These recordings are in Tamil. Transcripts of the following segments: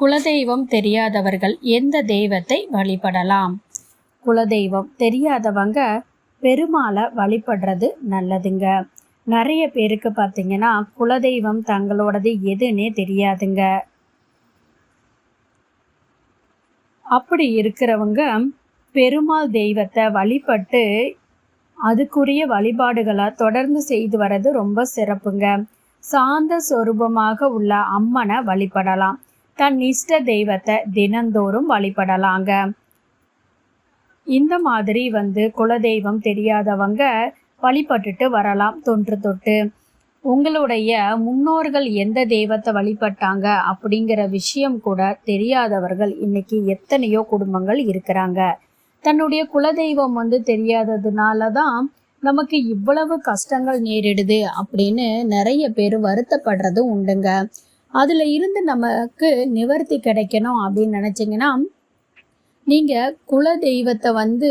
குலதெய்வம் தெரியாதவர்கள் எந்த தெய்வத்தை வழிபடலாம்? குலதெய்வம் தெரியாதவங்க பெருமாளை வழிபடுறது நல்லதுங்க. நிறைய பேருக்கு பார்த்தீங்கன்னா குலதெய்வம் தங்களோடது எதுன்னே தெரியாதுங்க. அப்படி இருக்கிறவங்க பெருமாள் தெய்வத்தை வழிபட்டு அதுக்குரிய வழிபாடுகளை தொடர்ந்து செய்து வர்றது ரொம்ப சிறப்புங்க. சாந்த சொரூபமாக உள்ள அம்மனை வழிபடலாம். தன் இஷ்ட தெய்வத்தை தினந்தோறும் வழிபடலாங்க. இந்த மாதிரி வந்து குலதெய்வம் தெரியாதவங்க வழிபட்டுட்டு வரலாம் தொன்று தொட்டு. உங்களுடைய முன்னோர்கள் எந்த தெய்வத்தை வழிபட்டாங்க அப்படிங்கிற விஷயம் கூட தெரியாதவர்கள் இன்னைக்கு எத்தனையோ குடும்பங்கள் இருக்கிறாங்க. தன்னுடைய குலதெய்வம் வந்து தெரியாததுனால தான் நமக்கு இவ்வளவு கஷ்டங்கள் நேரிடுது அப்படின்னு நிறைய பேர் வருத்தப்படுறதும் உண்டுங்க. அதில் இருந்து நமக்கு நிவர்த்தி கிடைக்கணும் அப்படின்னு நினச்சிங்கன்னா நீங்கள் குல தெய்வத்தை வந்து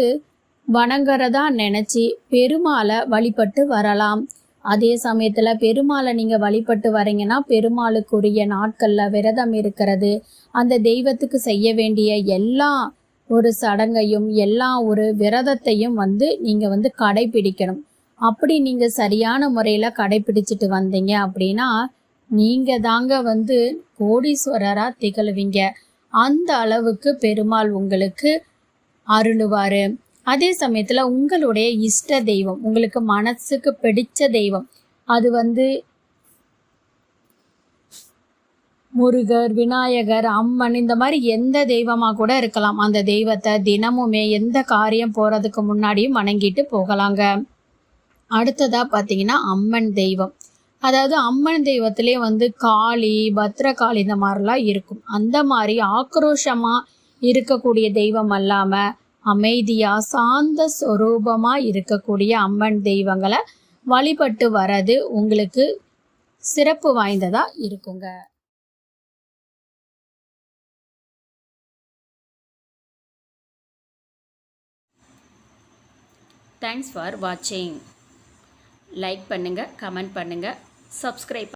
வணங்குறதா நினச்சி பெருமாளை வழிபட்டு வரலாம். அதே சமயத்தில் பெருமாளை நீங்கள் வழிபட்டு வரீங்கன்னா பெருமாளுக்குரிய நாட்களில் விரதம் இருக்கிறது. அந்த தெய்வத்துக்கு செய்ய வேண்டிய எல்லா ஒரு சடங்கையும் எல்லா ஒரு விரதத்தையும் வந்து நீங்கள் வந்து கடைபிடிக்கணும். அப்படி நீங்கள் சரியான முறையில் கடைபிடிச்சிட்டு வந்தீங்க அப்படின்னா நீங்க தாங்க வந்து கோடீஸ்வரரா திகழ்வீங்க. அந்த அளவுக்கு பெருமாள் உங்களுக்கு அருளுவாரு. அதே சமயத்துல உங்களுடைய இஷ்ட தெய்வம் உங்களுக்கு மனசுக்கு பிடிச்ச தெய்வம் அது வந்து முருகர் விநாயகர் அம்மன் இந்த மாதிரி எந்த தெய்வமாக கூட இருக்கலாம். அந்த தெய்வத்தை தினமுமே எந்த காரியம் போகிறதுக்கு முன்னாடியும் வணங்கிட்டு போகலாங்க. அடுத்ததாக பார்த்தீங்கன்னா அம்மன் தெய்வம். அதாவது அம்மன் தெய்வத்திலே வந்து காளி பத்ரகாளி இந்த மாதிரிலாம் இருக்கும். அந்த மாதிரி ஆக்ரோஷமாக இருக்கக்கூடிய தெய்வம் அல்லாமல் அமைதியாக சாந்த ஸ்வரூபமாக இருக்கக்கூடிய அம்மன் தெய்வங்களை வழிபட்டு வர்றது உங்களுக்கு சிறப்பு வாய்ந்ததாக இருக்குங்க. தேங்க்ஸ் ஃபார் வாட்சிங் லைக் பண்ணுங்கள் கமெண்ட் பண்ணுங்கள் సబ్స్క్రైబ్